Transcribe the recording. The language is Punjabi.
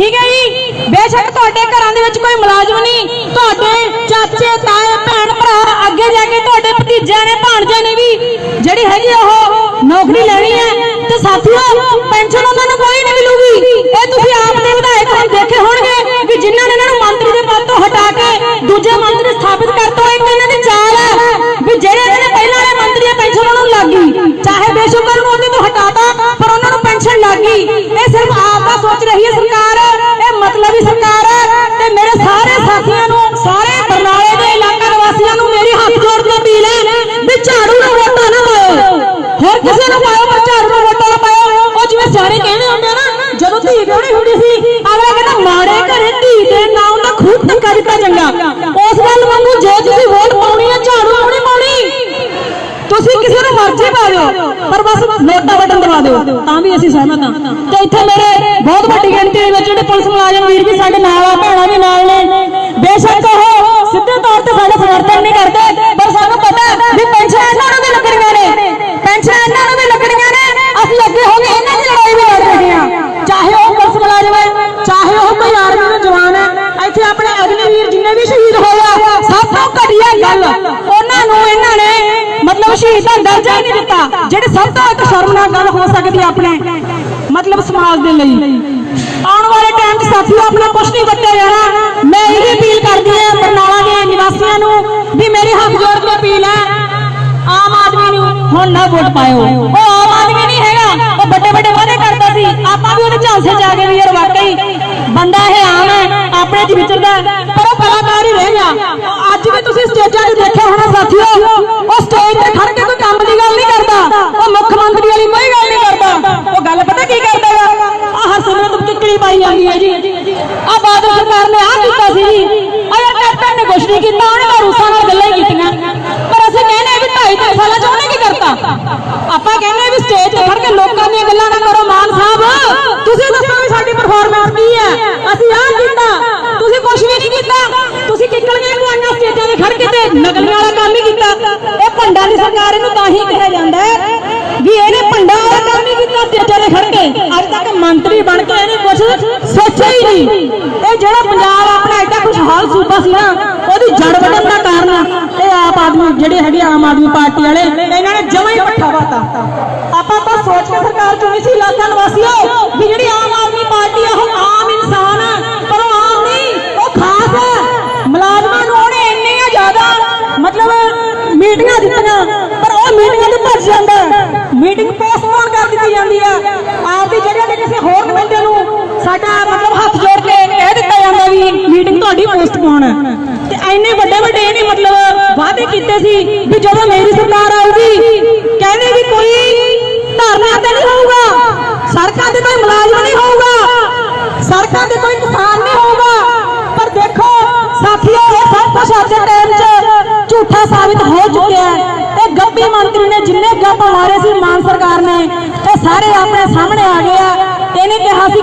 ਠੀਕ ਹੈ ਜੀ? ਬੇਸ਼ੱਕ ਤੁਹਾਡੇ ਘਰਾਂ ਦੇ ਵਿੱਚ ਕੋਈ ਮੁਲਾਜ਼ਮ ਨਹੀਂ। ਤੁਹਾਡੇ ਚਾਚੇ, ਤਾਏ, ਭੈਣ, ਭਰਾ ਅੱਗੇ ਜਾ ਕੇ ਤੁਹਾਡੇ ਭਤੀਜਿਆਂ ਨੇ, ਭਾਣਜਿਆਂ ਨੇ ਵੀ ਜਿਹੜੀ ਹੈਗੀ ਉਹ ਨੌਕਰੀ ਲੈਣੀ ਹੈ ਤੇ ਸਾਥੀਓ, ਪੈਨਸ਼ਨ ਉਹਨਾਂ ਨੂੰ ਕੋਈ ਨਹੀਂ ਮਿਲੂਗੀ। ਇਹ ਤੁਸੀਂ ਆਪ ਦੇ ਵਿਧਾਇਕ ਹੁਣ ਦੇਖੇ ਹੋਣਗੇ ਵੀ ਜਿਨ੍ਹਾਂ ਨੇ ਇਹਨਾਂ ਨੂੰ ਮੰਤਰੀ ਦੇ ਪਦ ਤੋਂ ਹਟਾ ਕੇ ਦੂਜੇ ਮੰਤਰੀ ਸਥਾਪਿਤ ਕਰਤਾ ਇੱਕ ਇਹਨਾਂ ਦੀ ਚਾਲ ਹੈ ਵੀ ਜਿਹੜੇ ਇਹਨਾਂ ਪਹਿਲਾਂ ਵਾਲੇ ਮੰਤਰੀ ਆ ਪੈਨਸ਼ਨ ਉਹਨਾਂ ਨੂੰ ਲੱਗ ਗਈ। ਚਾਹੇ ਬੇਸ਼ੁਕਰ ਨੂੰ ਉਹਦੇ ਤੋਂ ਹਟਾਤਾ, ਪਰ ਉਹਨਾਂ ਨੂੰ ਪੈਨਸ਼ਨ ਲੱਗ ਗਈ। ਇਹ ਸਿਰਫ ਆਪ ਦਾ ਸੋਚ ਰਹੀ ਹੈ ਦੇ ਨਾਮ ਦਾ ਖੂਬ ਧੱਕਾ ਦਿੱਤਾ ਚੰਗਾ। ਉਸ ਗੱਲ ਵਾਂਗੂ ਜੇ ਤੁਸੀਂ ਵੋਟ ਪਾਉਣੀ ਹੈ ਝਾੜੂ ਨਹੀਂ ਪਾਉਣੀ। ਤੁਸੀਂ ਕਿਸੇ ਨੂੰ ਮਰਜ਼ੀ ਪਾ ਦਿਓ, ਪਰ ਬਸ ਨੋਟਾ ਬਟਨ ਦਬਾ ਦਿਓ, ਤਾਂ ਵੀ ਅਸੀਂ ਸਹਿਮਤ ਹਾਂ। ਤੇ ਇੱਥੇ ਮੇਰੇ ਬਹੁਤ ਵੱਡੀ ਗਿਣਤੀ ਦੇ ਵਿੱਚ ਜਿਹੜੇ ਪੁਲਿਸ ਮੁਲਾਜ਼ਮ ਵੀਰ ਵੀ ਸਾਡੇ ਨਾਲ ਆ, ਭੈਣਾਂ ਵੀ ਨਾਲ ਨੇ। ਬੇਸ਼ੱਕ ਉਹ ਸਿੱਧੇ ਤੌਰ ਤੇ ਆਪਣੇ ਜਿੰਨੇ ਵੀ ਸ਼ਹੀਦ ਹੋਏ ਸਭ ਤੋਂ ਘਟੀਆ ਗੱਲ। ਉਹਨਾਂ ਨੂੰ ਇਹਨਾਂ ਨੇ ਮਤਲਬ ਸ਼ਹੀਦ ਦਾ ਦਰਜਾ ਹੀ ਨਹੀਂ ਦਿੱਤਾ, ਜਿਹੜੀ ਸਭ ਤੋਂ ਇੱਕ ਸ਼ਰਮਨਾਕ ਗੱਲ ਹੋ ਸਕਦੀ ਆਪਣੇ ਮਤਲਬ ਸਮਾਜ ਦੇ ਲਈ। ਆਉਣ ਵਾਲੇ ਟਾਈਮ 'ਚ ਸਾਥੀਓ, ਆਪਣਾ ਕੁਛ ਨਹੀਂ ਵੱਟਿਆ ਜਾਣਾ ਮੈਂ ਇਹ ਅਪੀਲ ਕਰਦੀ ਹਾਂ ਬਰਨਾਲਾ ਦੇ ਨਿਵਾਸੀਆਂ ਨੂੰ ਵੀ ਮੇਰੀ ਹੱਥ ਜੋੜ ਕੇ ਅਪੀਲ ਹੈ, ਆਮ ਆਦਮੀ ਨੂੰ ਹੁਣ ਨਾ ਵੋਟ ਪਾਇਓ। ਉਹ ਆਮ ਆਦਮੀ ਨਹੀਂ ਹੈਗਾ, ਉਹ ਵੱਡੇ ਵੱਡੇ ਵਾਅਦੇ ਕਰਦਾ ਸੀ। ਆਪਾਂ ਵੀ ਉਹਦੇ ਝਾਂਸੇ ਜਾ ਕੇ ਵੀ ਯਾਰ ਵਾਕਈ ਬੰਦਾ ਇਹ ਆਪਣੇ ਚ ਵਿਚਰਦਾ ਪਰ ਉਹ ਕਲਾਕਾਰ ਹੀ ਰਹਿ ਗਿਆ। ਅੱਜ ਵੀ ਤੁਸੀਂ ਸਟੇਜਾਂ ਤੇ ਦੇਖਿਆ ਹੋਣਾ ਸਾਥੀਓ, ਉਹ ਸਟੇਜ ਤੇ ਖੜ ਕੇ ਕੋਈ ਕੰਮ ਦੀ ਗੱਲ ਨਹੀਂ ਕਰਦਾ। ਉਹ ਮੁੱਖ ਮੰਤਰੀ ਵਾਲੀ ਕੋਈ ਗੱਲ ਨਹੀਂ ਕਰਦਾ। ਉਹ ਗੱਲ ਪਤਾ ਕੀ ਕਰਦਾ ਹੈ ਆ ਹਰਸਿਮਰਤ ਕਿੱਕੜੀ ਪਾਈ ਜਾਂਦੀ ਹੈ ਜੀ। ਆ ਬਾਦਲ ਸਰਕਾਰ ਨੇ ਆ ਕੀਤਾ ਸੀ ਜੀ। ਆ ਯਾਰ ਨੇ ਕੁਛ ਨਹੀਂ ਕੀਤਾ, ਉਹਨੇ ਤਾਂ ਰੂਸਾਂ ਨਾਲ ਗੱਲਾਂ ਹੀ ਕੀਤੀਆਂ। ਪਰ ਅਸੀਂ ਕਹਿੰਦੇ ਵੀ ਢਾਈ ਤਿੰਨ ਸਾਲਾਂ ਚ ਉਹਨੇ ਕੀ ਕਰਤਾ? ਆਪਾਂ ਕਹਿੰਦੇ ਵੀ ਸਟੇਜ ਤੇ ਖੜ ਕੇ ਲੋਕਾਂ ਦੀਆਂ ਗੱਲਾਂ ਨਾ ਕਰੋ, ਮਾਨ ਸਾਹਿਬ। ਤੁਸੀਂ ਦੱਸੋ ਵੀ ਸਾਡੀ ਪਰਫਾਰਮੈਂਸ ਕੀ ਹੈ? ਅਸੀਂ ਆਹ ਕੀਤਾ ਤੁਸੀਂ ਕੁਛ ਵੀ ਨਹੀਂ ਕੀਤਾ ਤੁਸੀਂ ਕਿੱਕਲੀਆਂ ਪਵਾਈਆਂ ਸਟੇਜਾਂ ਤੇ ਖੜ ਵਾਲਾ ਕੰਮ ਹੀ ਕੀਤਾ। ਇਹ ਭੰਡਾਂ ਦੀ ਸਰਕਾਰ ਇਹਨੂੰ ਤਾਂ ਹੀ ਕਿਹਾ ਜਾਂਦਾ ਹੈ ਵੀ ਇਹਨੇ ਭੰਡਾਂ ਵਾਲਾ ਕੰਮ ਹੀ ਕੀਤਾ ਸਟੇਜਾਂ ਤੇ ਖੜ ਕੇ। ਅੱਜ ਤੱਕ ਮੰਤਰੀ ਬਣ ਕੇ ਇਹਨੇ ਕੁਛ ਸੋਚਿਆ ਹੀ ਨਹੀਂ। ਇਹ ਜਿਹੜਾ ਪੰਜਾਬ ਆਪਣਾ ਐਡਾ ਖੁਸ਼ਹਾਲ ਸੂਬਾ ਸੀ ਨਾ, ਉਹਦੀ ਜੜ ਵੱਢਣ ਦਾ ਕਾਰਨ ਇਹ ਆਪ ਆਦਮੀ ਜਿਹੜੇ ਹੈਗੇ ਆਮ ਆਦਮੀ ਪਾਰਟੀ ਵਾਲੇ, ਇਹਨਾਂ ਨੇ ਜਮਾਂ ਹੀ ਪੱਠਾ ਵਾਤਾ। ਆਪਾਂ ਤਾਂ ਸੋਚ ਕੇ ਸਰਕਾਰ ਚੁਣੀ ਸੀ, ਇਲਾਕਾ ਨਿਵਾਸੀਓ, ਵੀ ਮੀਟਿੰਗਾਂ ਦਿੱਤੀਆਂ, ਪਰ ਉਹ ਮੀਟਿੰਗਾਂ ਤੋਂ ਭੱਜ ਜਾਂਦਾ। ਮੀਟਿੰਗ ਪੋਸਟਪੋਨ ਕਰ ਦਿੱਤੀ ਜਾਂਦੀ ਆ। ਆਪਦੀ ਜਗ੍ਹਾ ਤੇ ਕਿਸੇ ਹੋਰ ਬੰਦੇ ਨੂੰ ਸਾਡਾ ਮਤਲਬ ਹੱਥ ਜੋੜ ਕੇ ਕਹਿ ਦਿੱਤਾ ਜਾਂਦਾ ਵੀ ਮੀਟਿੰਗ ਤੁਹਾਡੀ ਪੋਸਟਪੋਨ ਹੈ ਤੇ ਐਨੇ ਵੱਡੇ ਵੱਡੇ ਇਹਨੇ ਮਤਲਬ ਵਾਅਦੇ ਕੀਤੇ ਸੀ ਵੀ ਜਦੋਂ ਮੇਰੀ ਸਰਕਾਰ ਆਊਗੀ ਕਹਿੰਦੇ ਵੀ ਕੋਈ ਧਰਨਾ ਤੇ ਨਹੀਂ ਹੋਊਗਾ ਸੜਕਾਂ ਤੇ ਕੋਈ ਮੁਲਾਜ਼ਮ ਨਹੀਂ ਹੋਊਗਾ ਸੜਕਾਂ ਤੇ ਕੋਈ ਕਿਸਾਨ ਨਹੀਂ ਹੋਊਗਾ ਪਰ ਦੇਖੋ ਸਾਥੀਓ ਇਹ ਸਭ ਕੁਝ ਅੱਜ ਦੇ ਟਾਈਮ 'ਚ ਝੂਠਾ ਸਾਬਿਤ ਹੋ ਚੁੱਕਿਆ ਹੈ ਇਹ ਮੰਤਰੀ ਨੇ ਜਿੰਨੇ ਗੱਪ ਮਾਰੇ ਸੀ ਮਾਨ ਸਰਕਾਰ ਨੇ ਇਹ ਸਾਰੇ ਆਪਣੇ ਸਾਹਮਣੇ ਆ ਗਏ ਆ। ਇਹਨੇ ਕਿਹਾ ਸੀ